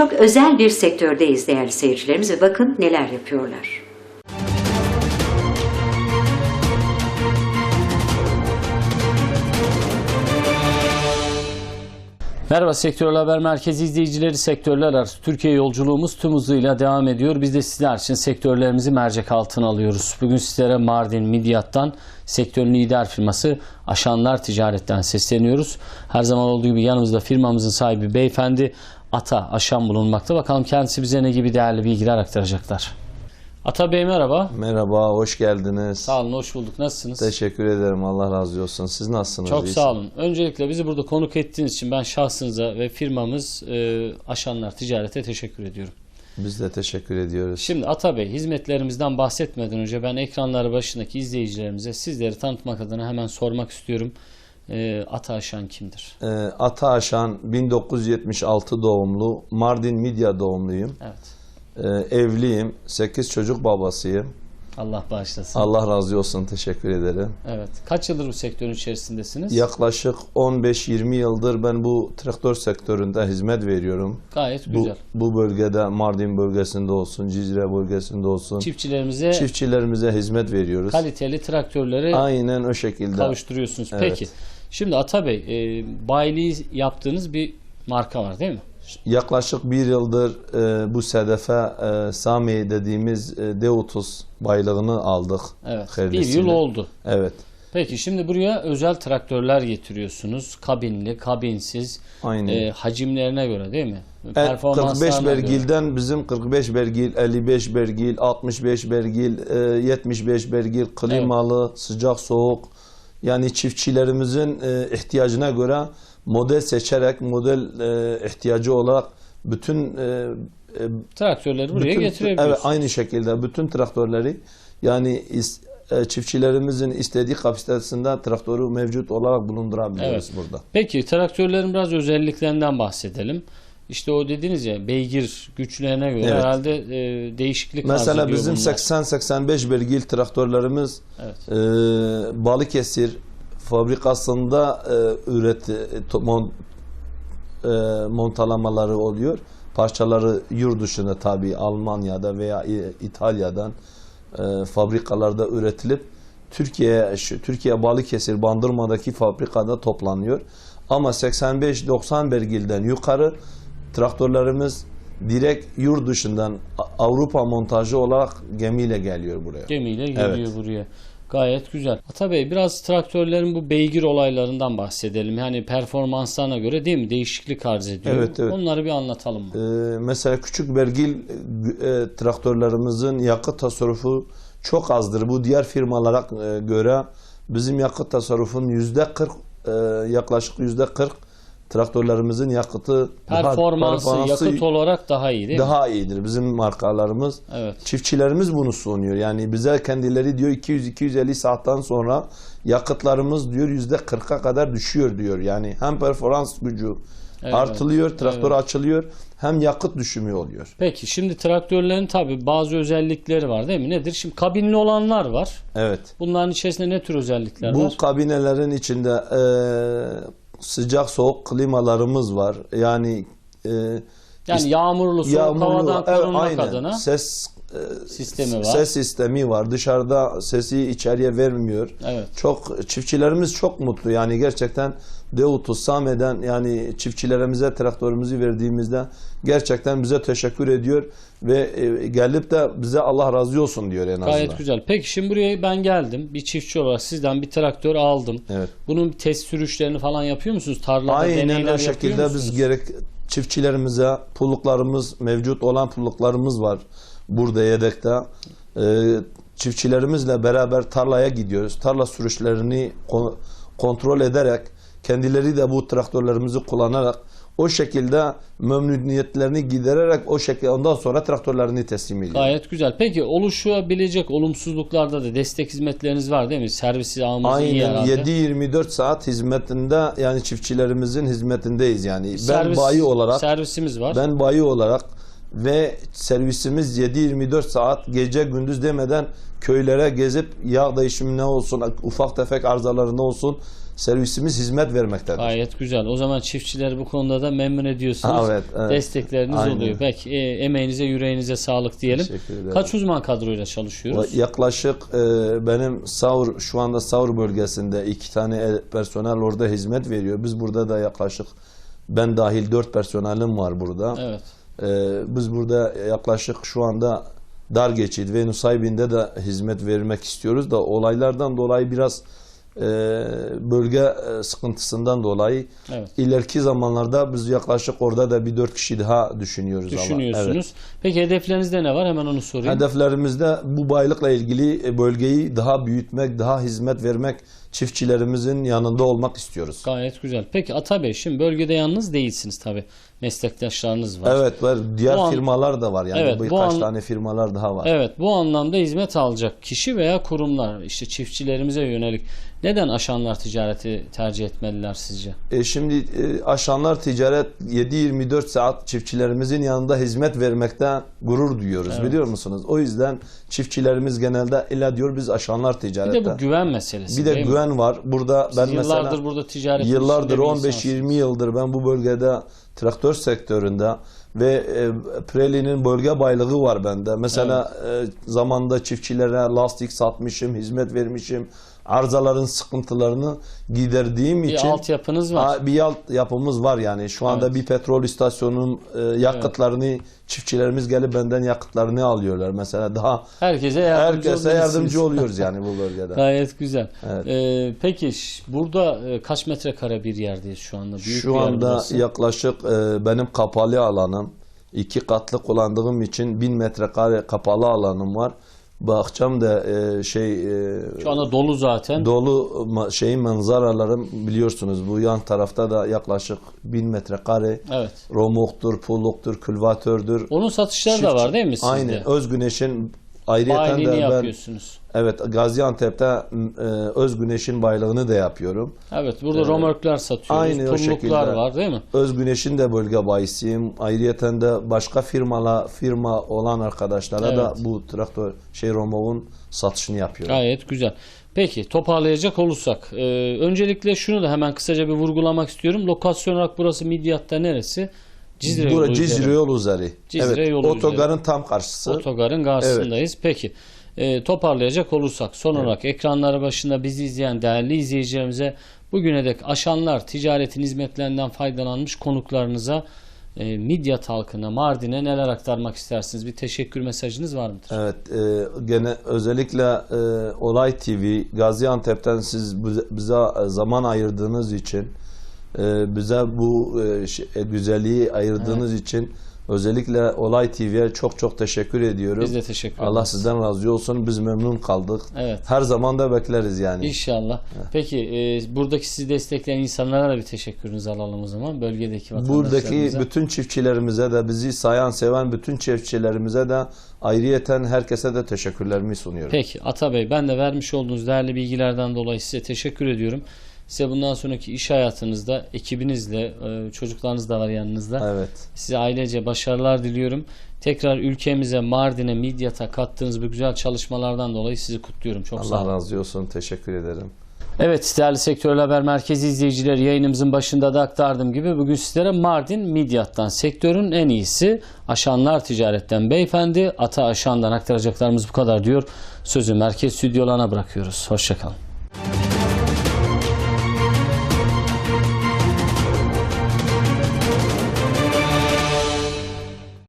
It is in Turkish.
çok özel bir sektördeyiz değerli seyircilerimiz ve bakın neler yapıyorlar. Merhaba Sektörel Haber Merkezi izleyicileri sektörler arası Türkiye yolculuğumuz tüm hızıyla devam ediyor. Biz de sizler için sektörlerimizi mercek altına alıyoruz. Bugün sizlere Mardin Midyat'tan sektörün lider firması Aşanlar Ticaret'ten sesleniyoruz. Her zaman olduğu gibi yanımızda firmamızın sahibi beyefendi Ata Aşan bulunmakta. Bakalım kendisi bize ne gibi değerli bilgiler aktaracaklar. Ata Bey merhaba. Merhaba, hoş geldiniz. Sağ olun, hoş bulduk. Nasılsınız? Teşekkür ederim, Allah razı olsun. Siz nasılsınız? Çok İyisiniz? sağ olun. Öncelikle bizi burada konuk ettiğiniz için ben şahsınıza ve firmamız e, Aşanlar Ticaret'e teşekkür ediyorum. Biz de teşekkür ediyoruz. Şimdi Ata Bey hizmetlerimizden bahsetmeden önce ben ekranları başındaki izleyicilerimize sizleri tanıtmak adına hemen sormak istiyorum. E, Ata Aşan kimdir? Ee, Ata Aşan, 1976 doğumlu, Mardin Midya doğumluyum. Evet. Ee, evliyim, 8 çocuk babasıyım. Allah bağışlasın. Allah razı olsun, teşekkür ederim. Evet. Kaç yıldır bu sektörün içerisindesiniz? Yaklaşık 15-20 yıldır ben bu traktör sektöründe hizmet veriyorum. Gayet Bu, güzel. bu bölgede, Mardin bölgesinde olsun, Cizre bölgesinde olsun. Çiftçilerimize Çiftçilerimize hizmet veriyoruz. kaliteli traktörleri Aynen o şekilde. kavuşturuyorsunuz. Evet. Peki. Şimdi Ata Bey, e, bayiliği yaptığınız bir marka var değil mi? Yaklaşık bir yıldır e, bu sedefe e, Sami dediğimiz e, D30 baylığını aldık. Evet. Bir yıl oldu. Evet. Peki şimdi buraya özel traktörler getiriyorsunuz. Kabinli, kabinsiz, Aynen. e, hacimlerine göre değil mi? E, 45 Performanslarına göre. bergilden bizim 45 bergil, 55 bergil, 65 bergil, e, 75 bergil klimalı, sıcak soğuk. Yani çiftçilerimizin e, ihtiyacına göre model seçerek model e, ihtiyacı olarak bütün e, e, Traktörleri buraya bütün-. Evet aynı şekilde bütün traktörleri yani is- e, çiftçilerimizin istediği kapasitesinde traktörü mevcut olarak bulundurabiliyoruz Evet. burada. Peki traktörlerin biraz özelliklerinden bahsedelim. İşte o dediniz ya beygir güçlerine göre Evet. herhalde e, değişiklik Mesela bizim bunlar. 80-85 bergil traktörlerimiz Evet. e, Balıkesir fabrikasında e, üret e, to- mon- e, montalamaları oluyor. Parçaları yurt dışında tabi Almanya'da veya İtalya'dan e, fabrikalarda üretilip Türkiye şu Türkiye Balıkesir Bandırma'daki fabrikada toplanıyor. Ama 85-90 bergilden yukarı traktörlerimiz direkt yurt dışından Avrupa montajı olarak gemiyle geliyor buraya. Gemiyle geliyor Evet. buraya. Gayet güzel. Ata Bey biraz traktörlerin bu beygir olaylarından bahsedelim. Yani performanslarına göre değil mi değişiklik arz ediyor. Evet, evet. Onları bir anlatalım. mı? Ee, mesela küçük vergil e, traktörlerimizin yakıt tasarrufu çok azdır. Bu diğer firmalara e, göre bizim yakıt tasarrufun yüzde 40 e, yaklaşık yüzde 40 traktörlerimizin yakıtı Performansı, performansı yakıt olarak daha iyi değil mi? daha iyidir. Bizim markalarımız Evet. Çiftçilerimiz bunu sunuyor. Yani bize kendileri diyor 200-250 saatten sonra yakıtlarımız diyor yüzde 40'a kadar düşüyor diyor. Yani hem performans gücü Evet. artılıyor, traktör Evet. açılıyor hem yakıt düşümü oluyor. Peki şimdi traktörlerin tabi bazı özellikleri var değil mi? Nedir? Şimdi kabinli olanlar var. Evet. Bunların içerisinde ne tür özellikler Bu var? kabinelerin içinde e, sıcak soğuk klimalarımız var. Yani e, Yani yağmurlu, soğuk yağmurlu- havadan evet, korunmak aynen. adına ses e, sistemi var. Ses sistemi var. Dışarıda sesi içeriye vermiyor. Evet. Çok çiftçilerimiz çok mutlu. Yani gerçekten Devutu Same'den yani çiftçilerimize traktörümüzü verdiğimizde gerçekten bize teşekkür ediyor ve e, gelip de bize Allah razı olsun diyor en azından. Gayet güzel. Peki şimdi buraya ben geldim. Bir çiftçi olarak sizden bir traktör aldım. Evet. Bunun test sürüşlerini falan yapıyor musunuz? Tarlada Aynen deneyler o şekilde biz gerek çiftçilerimize pulluklarımız mevcut olan pulluklarımız var burada yedekte. Ee, çiftçilerimizle beraber tarlaya gidiyoruz. Tarla sürüşlerini kon- kontrol ederek kendileri de bu traktörlerimizi kullanarak o şekilde memnuniyetlerini gidererek o şekilde ondan sonra traktörlerini teslim ediyor. Gayet güzel. Peki oluşabilecek olumsuzluklarda da destek hizmetleriniz var değil mi? Servisi iyi Aynen herhalde. 7-24 saat hizmetinde yani çiftçilerimizin hizmetindeyiz yani. Ben Servis- bayi olarak servisimiz var. Ben bayi olarak ve servisimiz 7-24 saat gece gündüz demeden köylere gezip yağ değişimi ne olsun ufak tefek arızaları ne olsun servisimiz hizmet vermektedir. Gayet güzel. O zaman çiftçileri bu konuda da memnun ediyorsunuz. Evet, evet. Destekleriniz Aynen. oluyor. Peki e, emeğinize, yüreğinize sağlık diyelim. Teşekkür ederim. Kaç uzman kadroyla çalışıyoruz? Yaklaşık e, benim Savur şu anda Savur bölgesinde iki tane el- personel orada hizmet veriyor. Biz burada da yaklaşık ben dahil dört personelim var burada. Evet. E, biz burada yaklaşık şu anda dar geçit ve Nusaybin'de de hizmet vermek istiyoruz da olaylardan dolayı biraz e, bölge e, sıkıntısından dolayı Evet. ileriki zamanlarda biz yaklaşık orada da bir dört kişi daha düşünüyoruz. ama. Düşünüyorsunuz. Evet. Peki hedeflerinizde ne var? Hemen onu sorayım. Hedeflerimizde bu baylıkla ilgili e, bölgeyi daha büyütmek, daha hizmet vermek, çiftçilerimizin yanında olmak istiyoruz. Gayet güzel. Peki Ata Bey şimdi bölgede yalnız değilsiniz tabi. Meslektaşlarınız var. Evet var. Diğer Bu an- firmalar da var. Yani Evet, bu birkaç an- tane firmalar daha var. Evet bu anlamda hizmet alacak kişi veya kurumlar işte çiftçilerimize yönelik neden aşanlar ticareti tercih etmeliler sizce? E şimdi e, aşanlar ticaret 7-24 saat çiftçilerimizin yanında hizmet vermekte gurur duyuyoruz Evet. biliyor musunuz? O yüzden çiftçilerimiz genelde illa diyor biz aşanlar Bir ticarette. de bu güven meselesi Bir de değil mi? güven var. Burada ben Siz yıllardır mesela burada ticaret Yıllardır içinde bir 15-20 insansınız. yıldır ben bu bölgede traktör sektöründe ve e, Pirelli'nin bölge baylığı var bende. Mesela e, zamanında çiftçilere lastik satmışım, hizmet vermişim. Arızaların sıkıntılarını giderdiğim Bir için altyapınız var. Bir alt yapımız var yani. Şu anda Evet. bir petrol istasyonunun e, yakıtlarını çiftçilerimiz gelip benden yakıtlarını alıyorlar. Mesela daha Herkese yardımcı herkese yardımcı oluyoruz yani bu bölgede. Gayet güzel. Evet. Ee, peki burada e, kaç metrekare bir yerdeyiz şu anda? Büyük Şu anda burası. yaklaşık e, benim kapalı alanım iki katlı kullandığım için 1000 metrekare kapalı alanım var. Bahçem de e, şey e, Şu anda dolu zaten. dolu ma- şey manzaralarım biliyorsunuz bu yan tarafta da yaklaşık 1000 metrekare evet. romuktur, pulluktur, külvatördür. Onun satışları da var değil mi sizde? Aynen. Özgüneş'in ayrıyeten de Bayiliğini ben yapıyorsunuz. evet Gaziantep'te e, Özgüneş'in baylığını da yapıyorum. Evet burada romörkler satıyoruz. Aynı o şekilde. var değil mi? Özgüneş'in de bölge bayisiyim. Ayrıyeten de başka firmala firma olan arkadaşlara da Evet. bu traktör şey Romov'un satışını yapıyorum. Gayet güzel. Peki toparlayacak olursak. e, öncelikle şunu da hemen kısaca bir vurgulamak istiyorum. Lokasyon olarak burası Midyat'ta neresi? Cizre Bura yolu Cizre üzeri. yol üzeri. Cizre evet, yolu otogarın tam karşısı. Otogarın karşısındayız. Peki e, toparlayacak olursak son olarak ekranları başında bizi izleyen değerli izleyicilerimize bugüne dek aşanlar ticaretin hizmetlerinden faydalanmış konuklarınıza e, Midyat halkına, Mardin'e neler aktarmak istersiniz? Bir teşekkür mesajınız var mıdır? Evet, e, gene özellikle e, Olay TV Gaziantep'ten siz bize zaman ayırdığınız için, e, bize bu e, e, güzelliği ayırdığınız için özellikle Olay TV'ye çok çok teşekkür ediyorum. Biz de teşekkür ederiz. Allah sizden razı olsun. Biz memnun kaldık. Evet. Her zaman da bekleriz yani. İnşallah. Peki e, buradaki sizi destekleyen insanlara da bir teşekkürünüzü alalım o zaman. Bölgedeki Buradaki vatandaşlarımıza. bütün çiftçilerimize de bizi sayan seven bütün çiftçilerimize de ayrıyeten herkese de teşekkürlerimi sunuyorum. Peki Ata Bey ben de vermiş olduğunuz değerli bilgilerden dolayı size teşekkür ediyorum. Size bundan sonraki iş hayatınızda ekibinizle, e, çocuklarınız da var yanınızda. Evet. Size ailece başarılar diliyorum. Tekrar ülkemize, Mardin'e, Midyat'a kattığınız bu güzel çalışmalardan dolayı sizi kutluyorum. Çok sağ Allah olun. razı olsun. Teşekkür ederim. Evet değerli Sektör Haber Merkezi izleyicileri yayınımızın başında da aktardığım gibi bugün sizlere Mardin Midyat'tan sektörün en iyisi Aşanlar Ticaret'ten beyefendi Ata Aşan'dan aktaracaklarımız bu kadar diyor. Sözü merkez stüdyolarına bırakıyoruz. Hoşçakalın.